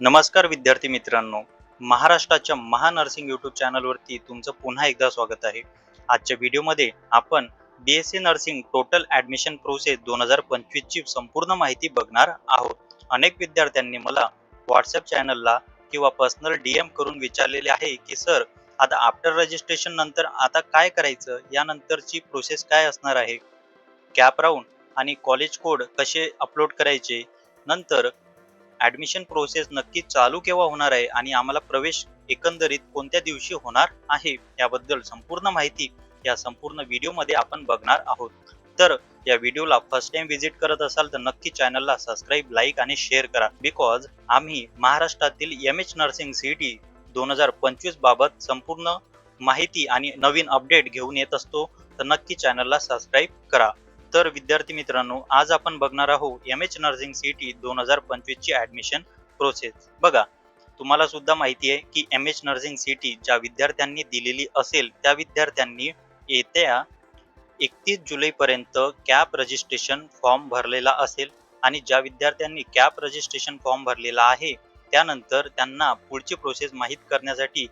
नमस्कार विद्यार्थी मित्रांनो. महाराष्ट्राच्या महानर्सिंग यूट्यूब चॅनलवरती तुमचं पुन्हा एकदा स्वागत आहे. आजच्या व्हिडिओमध्ये आपण B S C nursing total admission process दोन हजार पंचवीसची संपूर्ण माहिती बघणार आहोत. अनेक विद्यार्थ्यांनी मला व्हॉट्सअप चॅनलला किंवा पर्सनल डी एम करून विचारलेले आहे की सर आता आफ्टर रजिस्ट्रेशन नंतर आता काय करायचं? यानंतरची प्रोसेस काय असणार आहे? कॅप राऊंड आणि कॉलेज कोड कसे अपलोड करायचे? नंतर ऍडमिशन प्रोसेस नक्की चालू केव्हा होणार आहे आणि आम्हाला प्रवेश एकंदरीत कोणत्या दिवशी होणार आहे याबद्दल संपूर्ण माहिती या संपूर्ण व्हिडिओमध्ये आपण बघणार आहोत. तर या व्हिडिओला फर्स्ट टाइम व्हिजिट करत असाल तर नक्की चॅनलला सबस्क्राईब लाईक आणि शेअर करा. बिकॉज आम्ही महाराष्ट्रातील एम एच नर्सिंग सी दोन हजार पंचवीस बाबत संपूर्ण माहिती आणि नवीन अपडेट घेऊन येत असतो. तर नक्की चॅनलला सबस्क्राईब करा. तर विद्यार्थी मित्रांनो आज आपण बघणार आहोत M H nursing C T दोन हजार पंचवीस ची ऍडमिशन प्रोसेस बघा तुम्हाला सुद्धा माहिती आहे की M H nursing C T ज्या विद्यार्थ्यांनी दिलेली असेल त्या विद्यार्थ्यांनी येत्या एकतीस जुलैपर्यंत कॅप रजिस्ट्रेशन फॉर्म भरलेला असेल आणि ज्या विद्यार्थ्यांनी कॅप रजिस्ट्रेशन फॉर्म भरलेला आहे त्यानंतर त्यांना पुढची प्रोसेस माहीत करण्यासाठी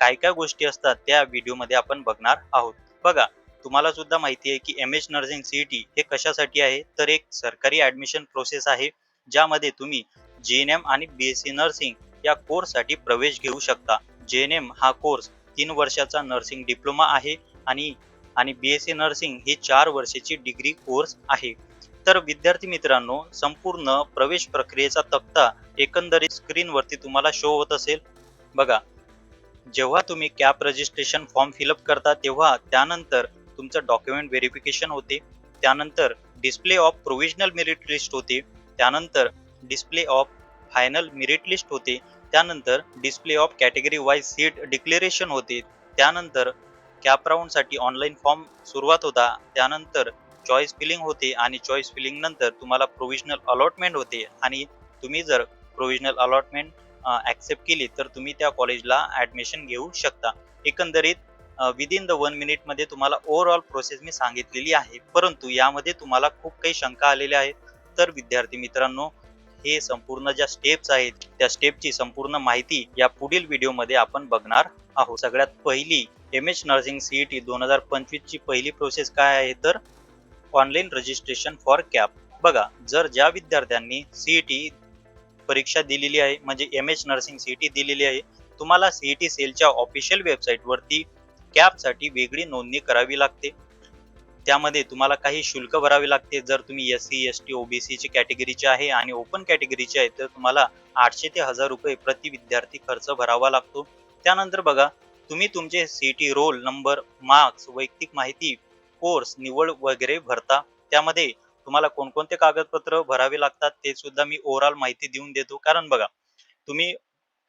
काय काय गोष्टी असतात त्या व्हिडिओमध्ये आपण बघणार आहोत. बघा तुम्हाला सुद्धा माहिती आहे की M H nursing C T हे कशासाठी आहे? तर एक सरकारी ॲडमिशन प्रोसेस आहे ज्यामध्ये तुम्ही जे एन एम आणि बी एस सी नर्सिंग या कोर्ससाठी प्रवेश घेऊ शकता. जे एन एम हा कोर्स तीन वर्षाचा नर्सिंग डिप्लोमा आहे आणि आणि बी एस सी नर्सिंग ही चार वर्षाची डिग्री कोर्स आहे. तर विद्यार्थी मित्रांनो संपूर्ण प्रवेश प्रक्रियेचा तक्ता एकंदरीत स्क्रीनवरती तुम्हाला शो होत असेल. बघा जेव्हा तुम्ही कॅप रजिस्ट्रेशन फॉर्म फिलअप करता तेव्हा त्यानंतर तुमचं डॉक्युमेंट व्हेरिफिकेशन होते. त्यानंतर display of provisional merit list होते. त्यानंतर display of final merit list होते. त्यानंतर display of category wise seat declaration होते. त्यानंतर कॅप राऊंडसाठी ऑनलाईन फॉर्म सुरुवात होता. त्यानंतर चॉईस फिलिंग होते आणि चॉईस फिलिंग नंतर तुम्हाला प्रोव्हिजनल अलॉटमेंट होते. आणि तुम्ही जर प्रोव्हिजनल अलॉटमेंट ॲक्सेप्ट केली तर तुम्ही त्या कॉलेजला ॲडमिशन घेऊ शकता. एकंदरीत विदिन द वन मिनिटमध्ये तुम्हाला ओव्हरऑल प्रोसेस मी सांगितलेली आहे. परंतु यामध्ये तुम्हाला खूप काही शंका आलेल्या आहेत. तर विद्यार्थी मित्रांनो हे संपूर्ण ज्या स्टेप्स आहेत त्या स्टेपची संपूर्ण माहिती या पुढील व्हिडिओमध्ये आपण बघणार आहोत. सगळ्यात पहिली एम एच नर्सिंग सीईटी दोन हजार पंचवीस ची पहिली प्रोसेस काय आहे? तर ऑनलाईन रजिस्ट्रेशन फॉर कॅप बघा जर ज्या विद्यार्थ्यांनी सीईटी परीक्षा दिलेली आहे म्हणजे एम एच नर्सिंग सीईटी दिलेली आहे तुम्हाला सीईटी सेलच्या ऑफिशियल वेबसाईटवरती कॅबसाठी वेगळी नोंदणी करावी लागते. त्यामध्ये तुम्हाला काही शुल्क भरावे लागते. जर तुम्ही एस सी एस टी ओबीसीची कॅटेगरीचे आहे आणि ओपन कॅटेगरीचे आहे तर तुम्हाला आठशे ते हजार रुपये प्रति विद्यार्थी खर्च भरावा लागतो. त्यानंतर बघा तुम्ही तुमचे C T roll number marks वैयक्तिक माहिती कोर्स निवड वगैरे भरता. त्यामध्ये तुम्हाला कोणकोणते कागदपत्र भरावे लागतात ते सुद्धा मी ओव्हरऑल माहिती देऊन देतो. कारण बघा तुम्ही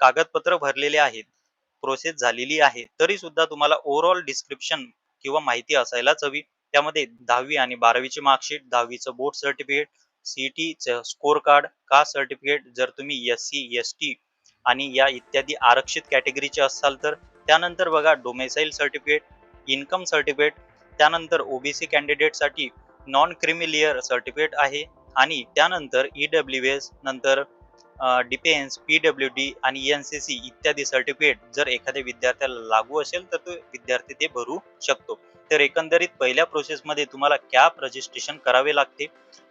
कागदपत्र भरलेले आहेत प्रोसेस झालेली आहे तरी सुद्धा तुम्हाला ओव्हरऑल डिस्क्रिप्शन किंवा माहिती असायलाच हवी. त्यामध्ये दहावी आणि बारावीची मार्कशीट दहावीचं बोर्ड सर्टिफिकेट सीईटीचं स्कोर कार्ड कास्ट सर्टिफिकेट जर तुम्ही एस सी एस टी आणि या इत्यादी आरक्षित कॅटेगरीचे असाल तर त्यानंतर बघा डोमेसाईल सर्टिफिकेट इन्कम सर्टिफिकेट त्यानंतर ओबीसी कॅन्डिडेटसाठी नॉन क्रिमिलियर सर्टिफिकेट आहे आणि त्यानंतर ई डब्ल्यू एस नंतर डिफेन्स पी डब्ल्यू डी आणि एन सी सी इत्यादी सर्टिफिकेट जर एखाद्या विद्यार्थ्याला लागू असेल तर तो विद्यार्थी ते भरू शकतो. तर एकंदरीत पहिल्या प्रोसेसमध्ये तुम्हाला कॅप रजिस्ट्रेशन करावे लागते.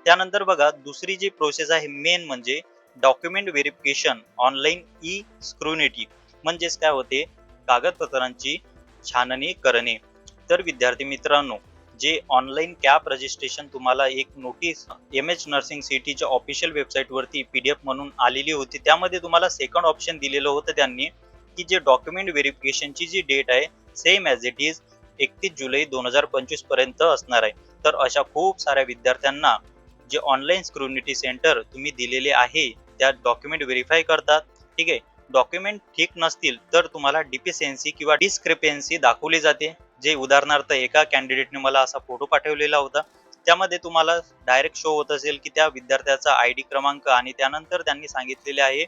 त्यानंतर बघा दुसरी जी प्रोसेस आहे मेन म्हणजे document verification online E scrutiny म्हणजेच काय होते? कागदपत्रांची छाननी करणे. तर विद्यार्थी मित्रांनो जे ऑनलाईन कॅप रजिस्ट्रेशन तुम्हाला एक नोटीस एम एच नर्सिंग सिटीच्या ऑफिशियल वेबसाईटवरती पी डी एफ म्हणून आलेली होती. त्यामध्ये तुम्हाला सेकंड ऑप्शन दिलेलं होतं त्यांनी की जे डॉक्युमेंट व्हेरिफिकेशनची जी डेट आहे सेम ॲज इट इज एकतीस जुलै दोन हजार पंचवीसपर्यंत असणार आहे. तर अशा खूप साऱ्या विद्यार्थ्यांना जे ऑनलाईन स्क्रुनिटी सेंटर तुम्ही दिलेले आहे त्या डॉक्युमेंट व्हेरीफाय करतात. ठीक आहे? डॉक्युमेंट ठीक नसतील तर तुम्हाला डिफिशियन्सी किंवा डिस्क्रिपेन्सी दाखवली जाते. जे उदाहरणार्थ एका कॅन्डिडेटने मला असा फोटो पाठवलेला होता त्यामध्ये तुम्हाला डायरेक्ट शो होत असेल की त्या विद्यार्थ्याचा आय डी क्रमांक आणि त्यानंतर त्यांनी सांगितलेले आहे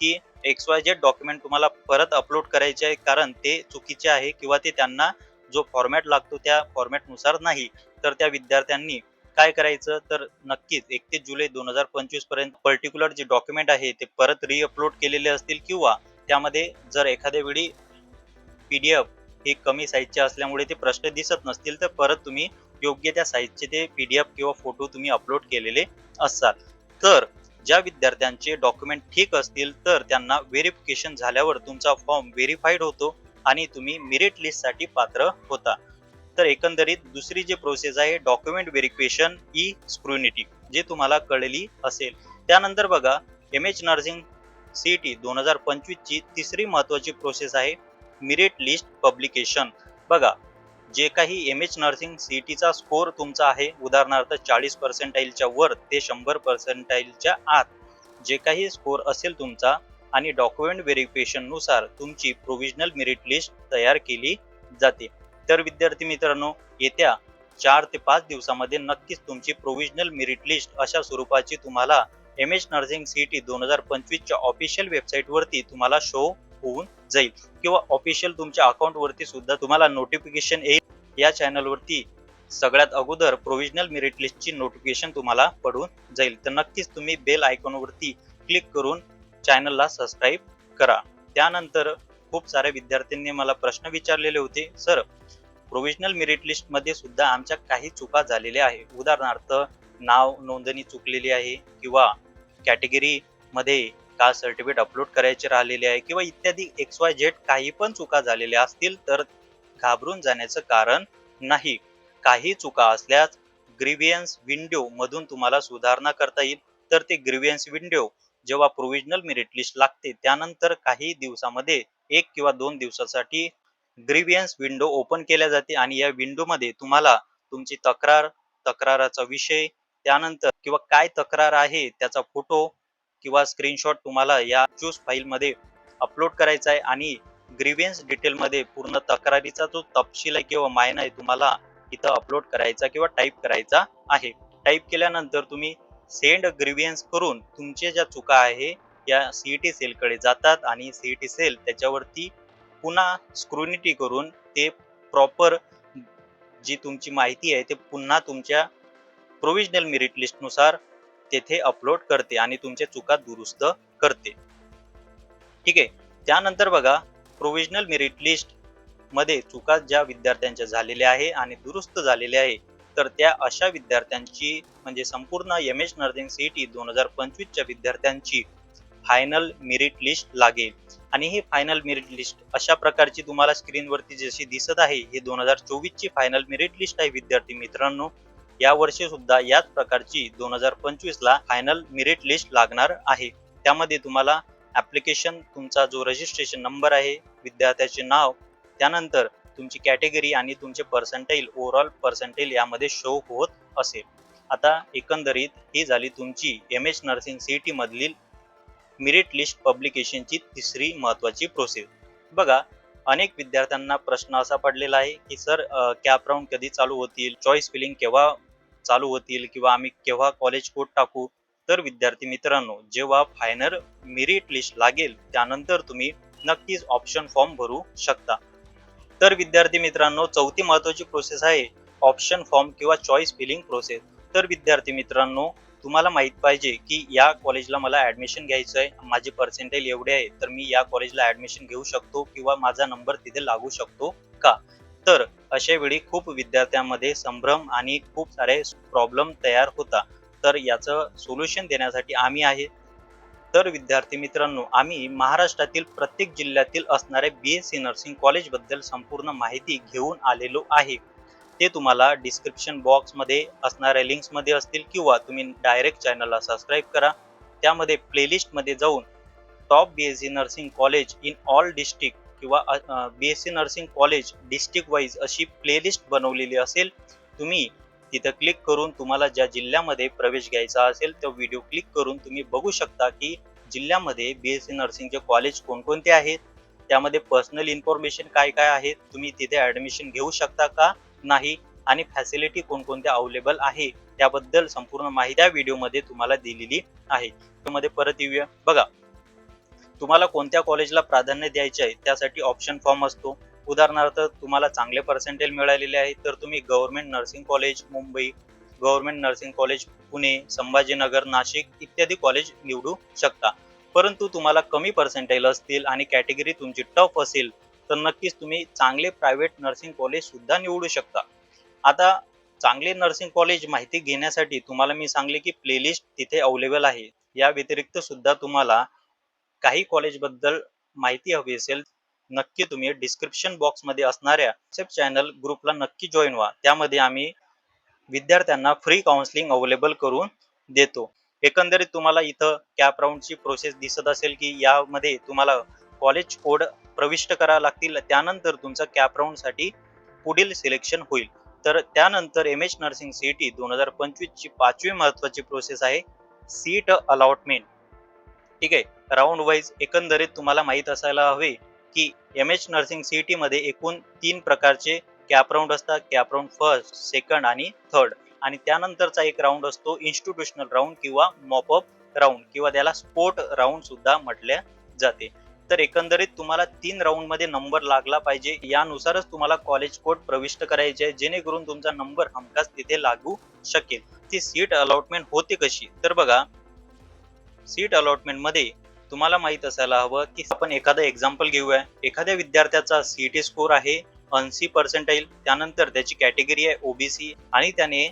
की एक्स वाय जेड डॉक्युमेंट तुम्हाला परत अपलोड करायचे आहे कारण ते चुकीचे आहे किंवा ते त्यांना जो फॉर्मॅट लागतो त्या फॉर्मॅटनुसार नाही. तर त्या विद्यार्थ्यांनी काय करायचं? तर नक्कीच एकतीस जुलै दोन हजार पंचवीसपर्यंत पर्टिक्युलर जे डॉक्युमेंट आहे ते परत रिअपलोड केलेले असतील किंवा त्यामध्ये जर एखाद्या वेळी पी डी एफ हे कमी साईजचे असल्यामुळे ते प्रश्न दिसत नसतील तर परत तुम्ही योग्य त्या साईजचे ते पी डी एफ किंवा फोटो तुम्ही अपलोड केलेले असाल. तर ज्या विद्यार्थ्यांचे डॉक्युमेंट ठीक असतील तर त्यांना व्हेरिफिकेशन झाल्यावर तुमचा फॉर्म व्हेरीफाईड होतो आणि तुम्ही मेरिट लिस्टसाठी पात्र होता. तर एकंदरीत दुसरी जी प्रोसेस आहे डॉक्युमेंट व्हेरिफिकेशन ई स्क्रुनिटी जे तुम्हाला कळली असेल. त्यानंतर बघा M H nursing C T दोन हजार पंचवीसची तिसरी महत्वाची प्रोसेस आहे. Merit list publication. बघा जे काही एम एच नर्सिंग सी टीचा स्कोर तुमचा आहे उदाहरणार्थ चाळीस पर्सेंटाईलच्या वर ते शंभर पर्सेंटाईलच्या आत. जे काही स्कोर असेल तुमचा आणि डॉक्युमेंट व्हेरिफिकेशननुसार तुमची प्रोव्हिजनल मेरिट लिस्ट तयार केली जाते. तर विद्यार्थी मित्रांनो येत्या चार ते पाच दिवसामध्ये नक्कीच तुमची प्रोव्हिजनल मेरिट लिस्ट अशा स्वरूपाची तुम्हाला M H nursing C T दोन हजार पंचवीसच्या ऑफिशियल वेबसाईटवरती तुम्हाला शो होऊन जाईल. किंवा ऑफिशियल तुमच्या अकाउंटवरती सुद्धा तुम्हाला नोटिफिकेशन येईल. या चॅनलवरती सगळ्यात अगोदर प्रोव्हिजनल मेरिट लिस्टची नोटिफिकेशन तुम्हाला पडून जाईल. तर नक्कीच तुम्ही बेल आयकॉनवरती क्लिक करून चॅनलला सबस्क्राईब करा. त्यानंतर खूप साऱ्या विद्यार्थ्यांनी मला प्रश्न विचारलेले होते सर प्रोव्हिजनल मेरिट लिस्टमध्ये सुद्धा आमच्या काही चुका झालेल्या आहे. उदाहरणार्थ नाव नोंदणी चुकलेली आहे किंवा कॅटेगरीमध्ये कास्ट सर्टिफिकेट अपलोड करायचे राहिलेले आहे किंवा इत्यादी एक्स वाय झेड काही पण चुका झालेल्या असतील तर घाबरून जाण्याचं कारण नाही. काही चुका असल्यास ग्रीवियन्स विंडो मधून तुम्हाला सुधारणा करता येईल. तर ते ग्रीवियन्स विंडो जेव्हा प्रोव्हिजनल मेरिट लिस्ट लागते त्यानंतर काही दिवसामध्ये एक किंवा दोन दिवसासाठी ग्रीवियन्स विंडो ओपन केल्या जाते आणि या विंडोमध्ये तुम्हाला तुमची तक्रार तक्राराचा विषय त्यानंतर किंवा काय तक्रार आहे त्याचा फोटो किंवा स्क्रीनशॉट तुम्हाला या ज्यूस फाईलमध्ये अपलोड करायचा आहे आणि ग्रीवियन्स डिटेलमध्ये पूर्ण तक्रारीचा जो तपशील आहे किंवा मायना आहे तुम्हाला इथं अपलोड करायचा किंवा टाईप करायचा आहे. टाईप केल्यानंतर तुम्ही सेंड ग्रीवियन्स करून तुमच्या ज्या चुका आहे या सीईटी सेलकडे जातात आणि सीईटी सेल त्याच्यावरती पुन्हा स्क्रुनिटी करून ते प्रॉपर जी तुमची माहिती आहे ते पुन्हा तुमच्या प्रोविजनल मेरिट लिस्टनुसार तेथे अपलोड करते आणि तुमच्या चुका दुरुस्त करते. ठीक आहे? त्यानंतर बघा प्रोव्हिजनल मेरिट लिस्टमध्ये चुका ज्या विद्यार्थ्यांच्या झालेल्या आहे आणि दुरुस्त झालेल्या आहे तर त्या अशा विद्यार्थ्यांची म्हणजे संपूर्ण एम एच नर्सिंग सीईटी दोन हजार पंचवीसच्या विद्यार्थ्यांची फायनल मेरिट लिस्ट लागेल. आणि ही फायनल मेरिट लिस्ट अशा प्रकारची तुम्हाला स्क्रीनवरती जशी दिसत आहे ही दोन हजार चोवीसची फायनल मेरिट लिस्ट आहे विद्यार्थी मित्रांनो. या वर्षी सुद्धा याच प्रकारची दोन हजार पंचवीस ला फायनल मेरिट लिस्ट लागणार आहे. त्यामध्ये तुम्हाला ऍप्लिकेशन तुमचा जो रजिस्ट्रेशन नंबर आहे विद्यार्थ्याचे नाव त्यानंतर तुमची कॅटेगरी आणि तुमचे पर्सेंटाईल ओव्हरऑल पर्सेंटाईल यामध्ये शो होत असेल. आता एकंदरीत ही झाली तुमची एम एच नर्सिंग सीईटी मधील मेरिट लिस्ट पब्लिकेशनची तिसरी महत्वाची प्रोसेस बघा अनेक विद्यार्थ्यांना प्रश्न असा पडलेला आहे की सर कॅप राऊंड कधी चालू होतील? चॉईस फिलिंग केव्हा चालू होतील किंवा आम्ही केव्हा कॉलेज कोड टाकू तर विद्यार्थी मित्रांनो जेव्हा फायनल मेरिट लिस्ट लागेल त्यानंतर तुम्ही नक्कीच ऑप्शन फॉर्म भरू शकता. तर विद्यार्थी मित्रांनो चौथी महत्वाची प्रोसेस आहे ऑप्शन फॉर्म किंवा चॉईस फिलिंग प्रोसेस तर विद्यार्थी मित्रांनो तुम्हाला माहीत पाहिजे की या कॉलेजला मला ॲडमिशन घ्यायचं आहे माझे पर्सेंटेज एवढे आहे तर मी या कॉलेजला ॲडमिशन घेऊ शकतो किंवा माझा नंबर तिथे लागू शकतो का? अशा वेळी खूप विद्यार्थ्यांमध्ये संभ्रम आणि खूप सारे प्रॉब्लेम तयार होता. तर याचं सोल्युशन देण्यासाठी आम्ही आहे. तर विद्यार्थी मित्रांनो आम्ही महाराष्ट्रातील प्रत्येक जिल्ह्यातील असणाऱ्या बी एस सी नर्सिंग कॉलेजबद्दल संपूर्ण माहिती घेऊन आलेलो आहे. ते तुम्हाला डिस्क्रिप्शन बॉक्समध्ये असणाऱ्या लिंक्समध्ये असतील किंवा तुम्ही डायरेक्ट चॅनलला सबस्क्राईब करा. त्यामध्ये प्लेलिस्टमध्ये जाऊन top B S C nursing college in all district किंवा B S C nursing college district wise अशी प्लेलिस्ट बनवलेली असेल तुम्ही तिथं क्लिक करून तुम्हाला ज्या जिल्ह्यामध्ये प्रवेश घ्यायचा असेल तो व्हिडिओ क्लिक करून तुम्ही बघू शकता की जिल्ह्यामध्ये बी एस सी नर्सिंगचे कॉलेज कोणकोणते आहेत त्यामध्ये पर्सनल इन्फॉर्मेशन काय काय आहेत तुम्ही तिथे ॲडमिशन घेऊ शकता का नाही आणि फॅसिलिटी कोणकोणत्या अवेलेबल आहे त्याबद्दल संपूर्ण माहिती व्हिडिओमध्ये तुम्हाला दिलेली आहे. त्यामध्ये परत येऊया. बघा तुम्हाला कोणत्या कॉलेजला प्राधान्य द्यायचे आहे त्यासाठी ऑप्शन फॉर्म असतो. उदाहरणार्थ तुम्हाला चांगले पर्सेंटेज मिळालेले आहे तर तुम्ही government nursing college Mumbai government nursing college Pune Sambhajinagar Nashik इत्यादी कॉलेज निवडू शकता. परंतु तुम्हाला कमी पर्सेंटेज असतील आणि कॅटेगरी तुमची टफ असेल तर नक्कीच तुम्ही चांगले प्रायव्हेट नर्सिंग कॉलेज सुद्धा निवडू शकता. आता चांगले नर्सिंग कॉलेज माहिती घेण्यासाठी तुम्हाला मी सांगले की प्लेलिस्ट तिथे अवेलेबल आहे. या व्यतिरिक्त सुद्धा तुम्हाला काही कॉलेजबद्दल माहिती हवी असेल नक्की तुम्ही डिस्क्रिप्शन बॉक्समध्ये असणाऱ्या व्हॉट्सअप चॅनल ग्रुपला नक्की जॉईन व्हा. त्यामध्ये आम्ही विद्यार्थ्यांना फ्री काउन्सिलिंग अवेलेबल करून देतो. एकंदरीत तुम्हाला इथं कॅप राऊंडची प्रोसेस दिसत असेल की यामध्ये तुम्हाला कॉलेज कोड प्रविष्ट करावे लागतील. त्यानंतर तुमचं कॅप राऊंडसाठी पुढील सिलेक्शन होईल. तर त्यानंतर M H nursing C T दोन हजार पंचवीसची पाचवी महत्त्वाची प्रोसेस आहे सीट अलॉटमेंट ठीक आहे. राऊंड वाईज एकंदरीत तुम्हाला माहीत असायला हवे की एम एच नर्सिंग सी मध्ये एकूण तीन प्रकारचे कॅप राऊंड असतात. कॅप राऊंड फर्स्ट सेकंड आणि थर्ड आणि त्यानंतरचा एक राऊंड असतो इन्स्टिट्यूशनल राऊंड किंवा मॉपअप राऊंड किंवा त्याला स्पोर्ट राऊंड सुद्धा म्हटल्या जाते. तर एकंदरीत तुम्हाला तीन राऊंडमध्ये नंबर लागला पाहिजे. यानुसारच तुम्हाला कॉलेज कोड प्रविष्ट करायचे आहे. जेणेकरून तुमचा नंबर हमखास तिथे लागू शकेल. ती सीट अलॉटमेंट होते कशी? तर बघा सीट अलॉटमेंटमध्ये तुम्हाला माहीत असायला हवं की आपण एखादं एक्झाम्पल घेऊया. एखाद्या विद्यार्थ्याचा सीईटी स्कोर आहे ऐंशी पर्सेंटाईल त्यानंतर त्याची कॅटेगरी आहे ओबीसी आणि त्याने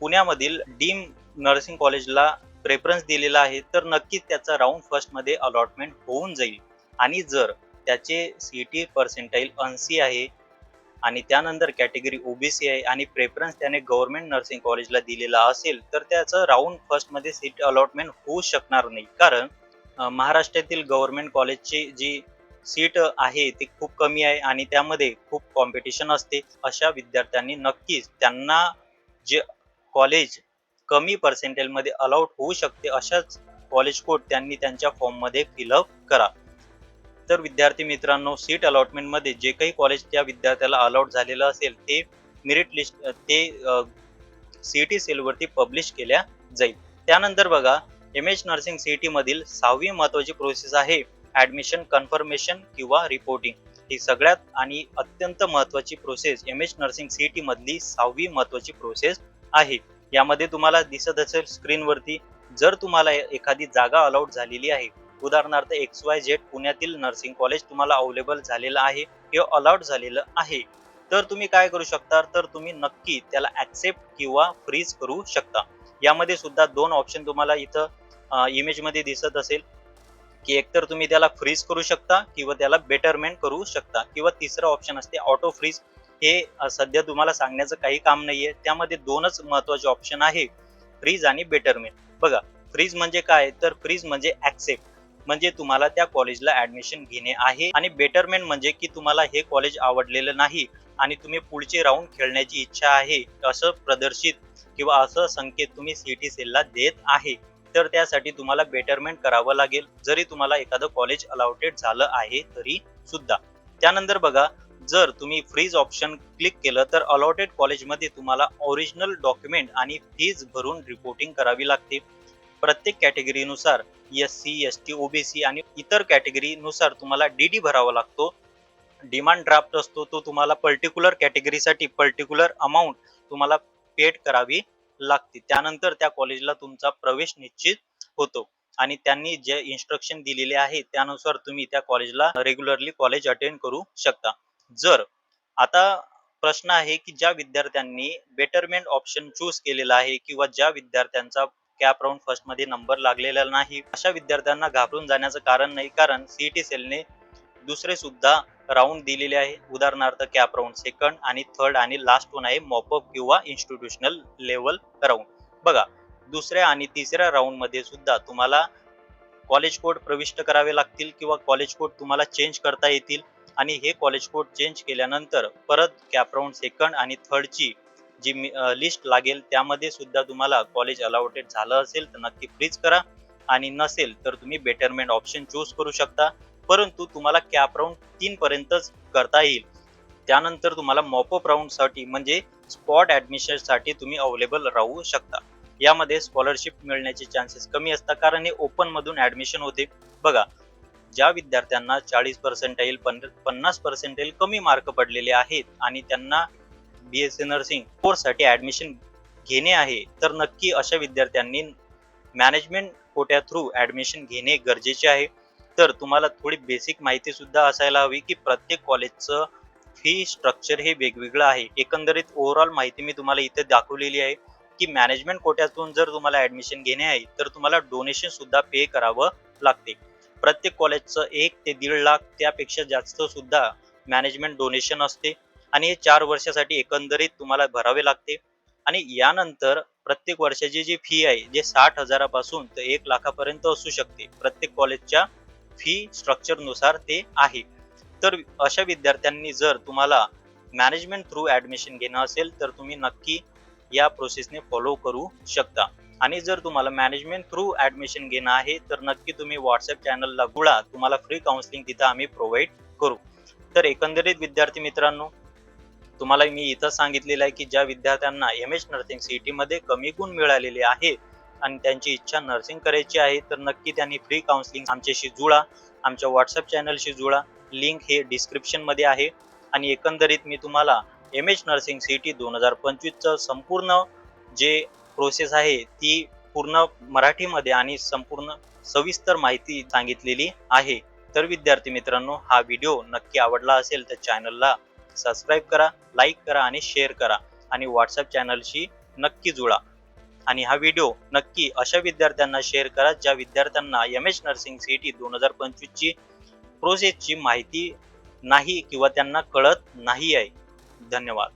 पुण्यामधील डीम नर्सिंग कॉलेजला प्रेफरन्स दिलेला आहे तर नक्कीच त्याचा राऊंड फर्स्टमध्ये अलॉटमेंट होऊन जाईल. आणि जर त्याचे सीईटी पर्सेंटाईल ऐंशी आहे आणि त्यानंतर कॅटेगरी ओबीसी आहे आणि प्रेफरन्स त्याने गव्हर्नमेंट नर्सिंग कॉलेजला दिलेला असेल तर त्याचं राऊंड फर्स्टमध्ये सीट अलॉटमेंट होऊ शकणार नाही. कारण महाराष्ट्रातील गव्हर्नमेंट कॉलेजची जी सीट आहे ती खूप कमी आहे आणि त्यामध्ये खूप कॉम्पिटिशन असते. अशा विद्यार्थ्यांनी नक्कीच त्यांना जे कॉलेज कमी पर्सेंटेजमध्ये अलाउड होऊ शकते अशाच कॉलेज कोड त्यांनी त्यांच्या फॉर्ममध्ये फिलअप करा. तर विद्यार्थी मित्रांनो सीट अलॉटमेंटमध्ये जे काही कॉलेज त्या विद्यार्थ्याला अलॉट झालेलं असेल ते मेरिट लिस्ट ते सी टी सेलवरती पब्लिश केल्या जाईल. त्यानंतर बघा M H nursing C T मधील सहावी महत्वाची प्रोसेस आहे ॲडमिशन कन्फर्मेशन किंवा रिपोर्टिंग ही सगळ्यात आणि अत्यंत महत्वाची process M H nursing C T मधली सहावी महत्वाची प्रोसेस आहे. यामध्ये तुम्हाला दिसत असेल स्क्रीनवरती जर तुम्हाला एखादी जागा अलाउड झालेली आहे उदाहरणार्थ एक्स वाय झेड पुण्यातील नर्सिंग कॉलेज तुम्हाला अवेलेबल झालेलं आहे किंवा अलाउड झालेलं आहे. तर तुम्ही काय करू शकता? तर तुम्ही नक्की त्याला ऍक्सेप्ट किंवा फ्रीज करू शकता. यामध्ये सुद्धा दोन ऑप्शन तुम्हाला इथं इमेजमध्ये दिसत असेल. की एकतर तुम्ही त्याला फ्रीज करू शकता किंवा त्याला बेटरमेंट करू शकता. किंवा तिसरं ऑप्शन असते ऑटो फ्रीज हे सध्या तुम्हाला सांगण्याचं काही काम नाहीये. त्यामध्ये दोनच महत्त्वाचे ऑप्शन आहे. फ्रीज आणि बेटरमेंट बघा फ्रीज म्हणजे काय? तर फ्रीज म्हणजे ऍक्सेप्ट म्हणजे तुम्हाला त्या कॉलेजला ऍडमिशन घेणे आहे आणि बेटरमेंट म्हणजे की तुम्हाला हे कॉलेज आवडलेलं नाही आणि तुम्ही पुढचे राऊंड खेळण्याची इच्छा आहे असं प्रदर्शित किंवा असं संकेत तुम्ही सीटी सेलला देत आहे. तर त्यासाठी तुम्हाला बेटरमेंट करावं लागेल. जरी तुम्हाला एखादं कॉलेज अलाउटेड झालं आहे तरी सुद्धा. त्यानंतर बघा जर तुम्ही फ्रीज ऑप्शन क्लिक केलं तर अलॉटेड कॉलेजमध्ये तुम्हाला ओरिजिनल डॉक्युमेंट आणि फीज भरून रिपोर्टिंग करावी लागते. प्रत्येक कॅटेगरीनुसार S C S T OBC आणि इतर कॅटेगरीनुसार तुम्हाला डी डी भरावा लागतो. डिमांड ड्राफ्ट असतो तो तुम्हाला पर्टिक्युलर कॅटेगरीसाठी पर्टिक्युलर अमाऊंट तुम्हाला पेड करावी लागते. त्यानंतर त्या कॉलेजला तुमचा प्रवेश निश्चित होतो. आणि त्यांनी जे इन्स्ट्रक्शन दिलेले आहे त्यानुसार तुम्ही त्या कॉलेजला रेग्युलरली कॉलेज अटेंड करू शकता. जर आता प्रश्न आहे की ज्या विद्यार्थ्यांनी बेटरमेंट ऑप्शन चूज केलेला आहे किंवा ज्या विद्यार्थ्यांचा कॅप राऊंड फर्स्टमध्ये नंबर लागलेला नाही. अशा विद्यार्थ्यांना घाबरून जाण्याचं कारण नाही कारण सीईटी सेलने दुसरे सुद्धा राऊंड दिलेले आहे. उदाहरणार्थ कॅप राऊंड सेकंड आणि थर्ड आणि लास्ट वन आहे मॉपअप किंवा इन्स्टिट्यूशनल लेवल राऊंड बघा दुसऱ्या आणि तिसऱ्या राऊंडमध्ये सुद्धा तुम्हाला कॉलेज कोड प्रविष्ट करावे लागतील किंवा कॉलेज कोड तुम्हाला चेंज करता येतील. आणि हे कॉलेज कोड चेंज केल्यानंतर परत कॅप राऊंड सेकंड आणि थर्डची जी लिस्ट लागेल त्यामध्ये सुद्धा तुम्हाला कॉलेज अलाउटेड झालं असेल तर नक्की फ्रीज करा. आणि नसेल तर तुम्ही बेटरमेंट ऑप्शन चूज करू शकता. परंतु तुम्हाला कॅप राऊंड तीन पर्यंतच करता येईल. त्यानंतर तुम्हाला मॉपअप राऊंडसाठी म्हणजे स्पॉट ऍडमिशनसाठी तुम्ही अवेलेबल राहू शकता. यामध्ये स्कॉलरशिप मिळण्याचे चान्सेस कमी असतात कारण हे ओपन मधून ऍडमिशन होते. बघा ज्या विद्यार्थ्यांना चाळीस पर्सेंटाईल पन्नास पर्सेंटाईल कमी मार्क पडलेले आहेत आणि त्यांना बी एस सी नर्सिंग कोर्ससाठी ॲडमिशन घेणे आहे तर नक्की अशा विद्यार्थ्यांनी मॅनेजमेंट कोट्या थ्रू ॲडमिशन घेणे गरजेचे आहे. तर तुम्हाला थोडी बेसिक माहिती सुद्धा असायला हवी की प्रत्येक कॉलेजचं फी स्ट्रक्चर हे वेगवेगळं आहे. एकंदरीत ओव्हरऑल माहिती मी तुम्हाला इथे दाखवलेली आहे की मॅनेजमेंट कोट्यातून जर तुम्हाला ॲडमिशन घेणे आहे तर तुम्हाला डोनेशन सुद्धा पे करावं लागते. प्रत्येक कॉलेजचं एक ते दीड लाख त्यापेक्षा जास्त सुद्धा मॅनेजमेंट डोनेशन असते. आणि हे चार वर्षासाठी एकंदरीत तुम्हाला भरावे लागते. आणि यानंतर प्रत्येक वर्षाची जी फी आहे जे साठ हजारापासून तर एक लाखापर्यंत असू शकते. प्रत्येक कॉलेजच्या फी स्ट्रक्चरनुसार ते आहे. तर अशा विद्यार्थ्यांनी जर तुम्हाला मॅनेजमेंट थ्रू ॲडमिशन घेणं असेल तर तुम्ही नक्की या प्रोसेसने फॉलो करू शकता. आणि जर तुम्हाला मॅनेजमेंट थ्रू ॲडमिशन घेणं आहे तर नक्की तुम्ही व्हॉट्सअप चॅनलला गुळा तुम्हाला फ्री काउन्सिलिंग तिथं आम्ही प्रोव्हाइड करू. तर एकंदरीत विद्यार्थी मित्रांनो तुम्हाला मी इथं सांगितलेलं आहे की ज्या विद्यार्थ्यांना एम एच नर्सिंग सी मध्ये कमी गुण मिळालेले आहे आणि त्यांची इच्छा नर्सिंग करायची आहे तर नक्की त्यांनी फ्री काउन्सिलिंग आमच्याशी जुळा आमच्या व्हॉट्सअप चॅनलशी जुळा. लिंक हे डिस्क्रिप्शनमध्ये आहे. आणि एकंदरीत मी तुम्हाला M H nursing C T दोन हजार पंचवीसचं संपूर्ण जे प्रोसेस आहे ती पूर्ण मराठीमध्ये आणि संपूर्ण सविस्तर माहिती सांगितलेली आहे. तर विद्यार्थी मित्रांनो हा व्हिडिओ नक्की आवडला असेल तर चॅनलला सबस्क्राईब करा लाईक करा आणि शेअर करा. आणि व्हॉट्सअप चॅनलशी नक्की जुळा. आणि हा व्हिडिओ नक्की अशा विद्यार्थ्यांना शेअर करा ज्या विद्यार्थ्यांना M H nursing C T दोन हजार पंचवीसची प्रोसेसची माहिती नाही किंवा त्यांना कळत नाही आहे. धन्यवाद.